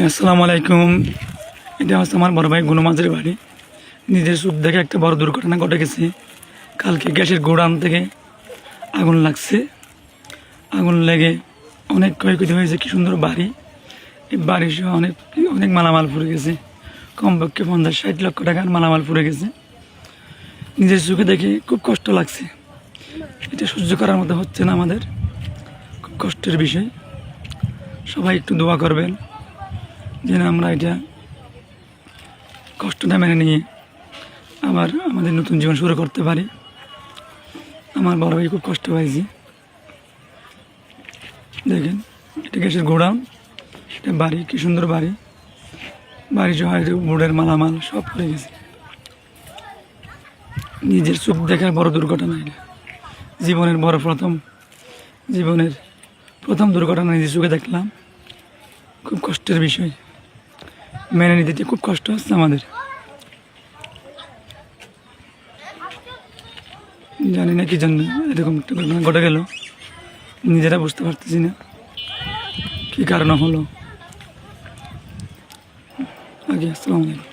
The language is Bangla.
আসসালামু আলাইকুম এটা হচ্ছে আমার বড় ভাই গুনুমাঝের বাড়ি। নিজের চোখ দেখে একটা বড় দুর্ঘটনা ঘটে গেছে। কালকে গ্যাসের গোডাউন থেকে আগুন লাগছে। আগুন লেগে অনেক ক্ষয়ক্ষতি হয়েছে। কি সুন্দর বাড়ি। এই বাড়ি সহ অনেক অনেক মালামাল পুড়ে গেছে। কমপক্ষে পঞ্চাশ, ষাট লক্ষ টাকার মালামাল পুড়ে গেছে। নিজের চোখে দেখে খুব কষ্ট লাগছে। এটা সহ্য করার মতো হচ্ছে না আমাদের। খুব কষ্টের বিষয়। সবাই একটু দোয়া করবেন। যেন আমরা এটা কষ্টটা মেনে নিয়ে আবার আমাদের নতুন জীবন শুরু করতে পারি। আমার বড় ভাই খুব কষ্ট পাইছি। দেখেন এটা গ্যাসের গোডাউন এটা বাড়ি, কি সুন্দর বাড়ি। বাড়ি সহ বোর্ডের মালামাল সব পড়ে গেছে। নিজের চোখ দেখার বড় দুর্ঘটনা এটা। জীবনের বড় প্রথম, জীবনের প্রথম দুর্ঘটনা নিজের চোখে দেখলাম। খুব কষ্টের বিষয়। মেনে নিতে খুব কষ্ট হচ্ছে আমাদের। জানি না কি জন্য এরকম ঘটনা ঘটে গেল। নিজেরা বুঝতে পারতেছি না কি কারণ হলো। আগে, আসসালামু